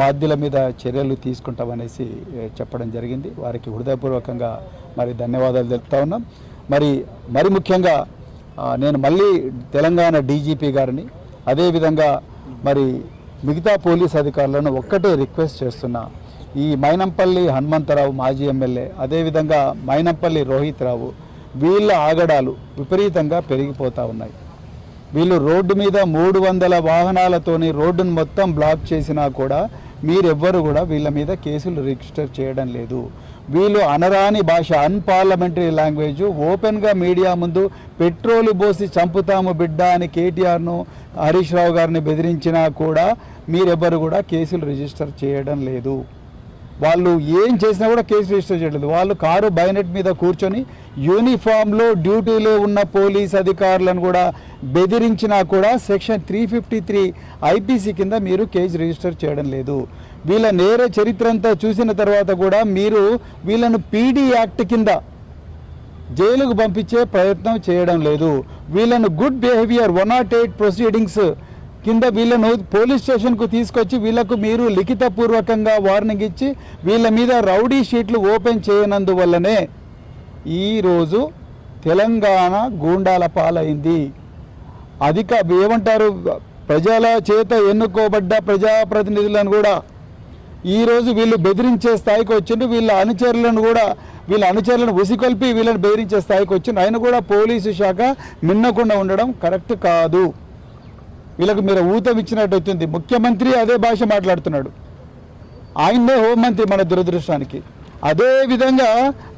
బాధ్యుల మీద చర్యలు తీసుకుంటామనేసి చెప్పడం జరిగింది. వారికి హృదయపూర్వకంగా మరి ధన్యవాదాలు తెలుపుతా ఉన్నాం. మరి మరి ముఖ్యంగా నేను మళ్ళీ తెలంగాణ డీజీపీ గారిని అదేవిధంగా మరి మిగతా పోలీస్ అధికారులను ఒక్కటే రిక్వెస్ట్ చేస్తున్నా. ఈ మైనంపల్లి హనుమంతరావు మాజీ ఎమ్మెల్యే అదేవిధంగా మైనంపల్లి రోహిత్ రావు వీళ్ళ ఆగడాలు విపరీతంగా పెరిగిపోతూ ఉన్నాయి. వీళ్ళు రోడ్డు మీద మూడు వందల వాహనాలతోని రోడ్డును మొత్తం బ్లాక్ చేసినా కూడా మీరెవ్వరు కూడా వీళ్ళ మీద కేసులు రిజిస్టర్ చేయడం లేదు. వీళ్ళు అనరాని భాష అన్పార్లమెంటరీ లాంగ్వేజ్ ఓపెన్గా మీడియా ముందు పెట్రోలు పోసి చంపుతాము బిడ్డ అని కేటీఆర్ను హరీష్ రావు గారిని బెదిరించినా కూడా మీరెవ్వరు కూడా కేసులు రిజిస్టర్ చేయడం లేదు. వాళ్ళు ఏం చేసినా కూడా కేసు రిజిస్టర్ చేయలేదు వాళ్ళు కారు బైనెట్ మీద కూర్చొని యూనిఫామ్లో డ్యూటీలో ఉన్న పోలీస్ అధికారులను కూడా బెదిరించినా కూడా section three fifty three IPC కింద మీరు కేసు రిజిస్టర్ చేయడం లేదు. వీళ్ళ నేర చరిత్ర అంతా చూసిన తర్వాత కూడా మీరు వీళ్ళను పీడీ యాక్ట్ కింద జైలుకు పంపించే ప్రయత్నం చేయడం లేదు. వీళ్ళను good behaviour one not eight proceedings కింద వీళ్ళను పోలీస్ స్టేషన్కు తీసుకొచ్చి వీళ్ళకు మీరు లిఖితపూర్వకంగా వార్నింగ్ ఇచ్చి వీళ్ళ మీద రౌడీ షీట్లు ఓపెన్ చేయనందువల్లనే ఈరోజు తెలంగాణ గూండాల పాలైంది. అధిక ఏమంటారు ప్రజల చేత ఎన్నుకోబడ్డ ప్రజాప్రతినిధులను కూడా ఈరోజు వీళ్ళు బెదిరించే స్థాయికి వచ్చిండ్రు. వీళ్ళ అనుచరులను కూడా వీళ్ళ అనుచరులను ఉసికొల్పి వీళ్ళని బెదిరించే స్థాయికి వచ్చిండ్రు. ఆయన కూడా పోలీసు శాఖ మిన్నకుండా ఉండడం కరెక్ట్ కాదు. వీళ్ళకు మీరు ఊతం ఇచ్చినట్టు అవుతుంది ముఖ్యమంత్రి అదే భాష మాట్లాడుతున్నాడు. ఆయన్నే హోంమంత్రి మన దురదృష్టానికి. అదేవిధంగా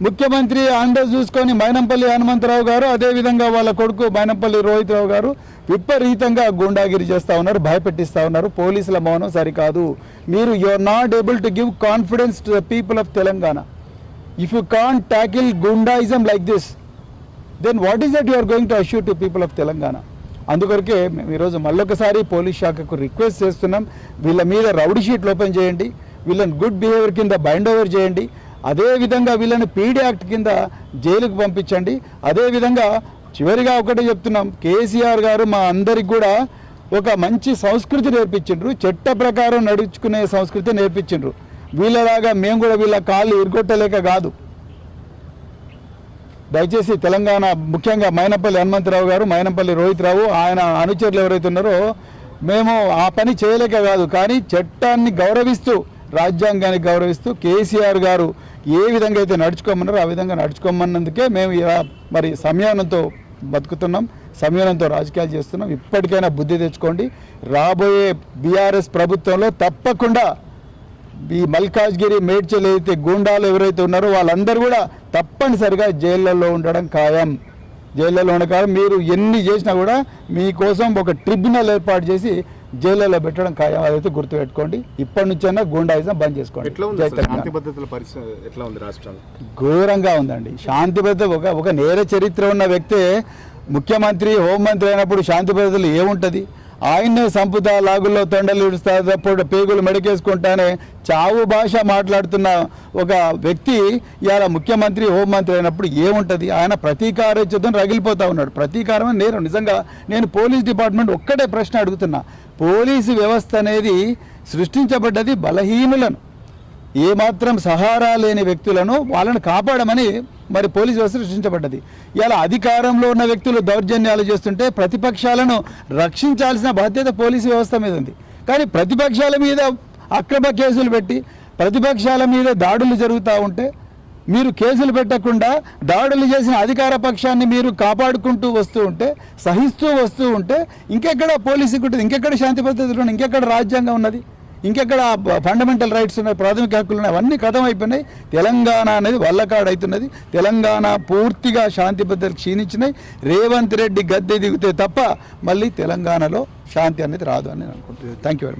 ముఖ్యమంత్రి అండ చూసుకొని మైనంపల్లి హనుమంతరావు గారు అదే విధంగా వాళ్ళ కొడుకు మైనంపల్లి రోహిత్ రావు గారు విపరీతంగా గుండాగిరి చేస్తూ ఉన్నారు భయపెట్టిస్తూ ఉన్నారు. పోలీసుల మౌనం సరికాదు. మీరు you are not able to give confidence to the people of Telangana. If you can tackle goondaism like this then what is that you're going to assure to people of Telangana? అందుకొరకే మేము ఈరోజు మళ్ళొకసారి police శాఖకు request చేస్తున్నాం. వీళ్ళ మీద rowdy షీట్లు open చేయండి. వీళ్ళని గుడ్ బిహేవియర్ కింద బైండ్ ఓవర్ చేయండి. అదేవిధంగా వీళ్ళని పీడీ యాక్ట్ కింద జైలుకు పంపించండి. అదేవిధంగా చివరిగా ఒకటే చెప్తున్నాం. కేసీఆర్ గారు మా అందరికి కూడా ఒక మంచి సంస్కృతి నేర్పించిండ్రు. చట్ట ప్రకారం నడుచుకునే సంస్కృతి నేర్పించిండ్రు. వీళ్ళలాగా మేము కూడా వీళ్ళ కాళ్ళు ఇరుగొట్టలేక కాదు. దయచేసి తెలంగాణ ముఖ్యంగా మైనపల్లి హనుమంతరావు గారు మైనపల్లి రోహిత్ రావు ఆయన అనుచరులు ఎవరైతే ఉన్నారో మేము ఆ పని చేయలేక కాదు. కానీ చట్టాన్ని గౌరవిస్తూ రాజ్యాంగాన్ని గౌరవిస్తూ కేసీఆర్ గారు ఏ విధంగా అయితే నడుచుకోమన్నారో ఆ విధంగా నడుచుకోమన్నందుకే మేము ఇలా మరి సంయమనంతో బతుకుతున్నాం సంయమనంతో రాజకీయాలు చేస్తున్నాం. ఇప్పటికైనా బుద్ధి తెచ్చుకోండి. రాబోయే బీఆర్ఎస్ ప్రభుత్వంలో తప్పకుండా ఈ మల్కాజ్గిరి మేడ్చల్ ఏదైతే గూండాలు ఎవరైతే ఉన్నారో వాళ్ళందరూ కూడా తప్పనిసరిగా జైళ్ళల్లో ఉండడం ఖాయం. జైళ్ళలో ఉండడం మీరు ఎన్ని చేసినా కూడా మీకోసం ఒక ట్రిబ్యునల్ ఏర్పాటు చేసి జైళ్ళలో పెట్టడం ఖాయం. అదైతే గుర్తుపెట్టుకోండి. ఇప్పటి నుంచైనా గూండాయిజం బంద్ చేసుకోండి. ఘోరంగా ఉందండి. శాంతి భద్రత ఒక ఒక నేర చరిత్ర ఉన్న వ్యక్తే ముఖ్యమంత్రి హోంమంత్రి అయినప్పుడు శాంతి భద్రతలు ఏముంటుంది? ఆయన్నే సంపుతా లాగుల్లో తొండలు ఇడుస్తా తప్పుడు పేగులు మెడకేసుకుంటానే చావు భాష మాట్లాడుతున్న ఒక వ్యక్తి ఇలా ముఖ్యమంత్రి హోంమంత్రి అయినప్పుడు ఏముంటుంది? ఆయన ప్రతీకారోచ్యతం రగిలిపోతా ఉన్నాడు. ప్రతీకారం నేను నేరం నిజంగా నేను పోలీస్ డిపార్ట్మెంట్ ఒక్కటే ప్రశ్న అడుగుతున్నా. పోలీసు వ్యవస్థ అనేది సృష్టించబడ్డది బలహీనులను. ఏమాత్రం సహారా లేని వ్యక్తులను వాళ్ళని కాపాడమని మరి పోలీసు వ్యవస్థ సృష్టించబడ్డది. ఇలా అధికారంలో ఉన్న వ్యక్తులు దౌర్జన్యాలు చేస్తుంటే ప్రతిపక్షాలను రక్షించాల్సిన బాధ్యత పోలీసు వ్యవస్థ మీద ఉంది. కానీ ప్రతిపక్షాల మీద అక్రమ కేసులు పెట్టి ప్రతిపక్షాల మీద దాడులు జరుగుతూ ఉంటే మీరు కేసులు పెట్టకుండా దాడులు చేసిన అధికార పక్షాన్ని మీరు కాపాడుకుంటూ వస్తూ ఉంటే సహిస్తూ వస్తూ ఉంటే ఇంకెక్కడ పోలీసు ఉంటుంది ఇంకెక్కడ శాంతి భద్రతలు ఇంకెక్కడ రాజ్యాంగం ఉన్నది? ఇంకెక్కడ ఫండమెంటల్ రైట్స్ ఉన్నాయి ప్రాథమిక హక్కులు ఉన్నాయి అవన్నీ కథం అయిపోయినాయి. తెలంగాణ అనేది వల్లకాడు అవుతున్నది. తెలంగాణ పూర్తిగా శాంతి భద్రతలు క్షీణించినాయి. రేవంత్ రెడ్డి గద్దె దిగితే తప్ప మళ్ళీ తెలంగాణలో శాంతి అనేది రాదు అని నేను అనుకుంటున్నాను. Thank you very much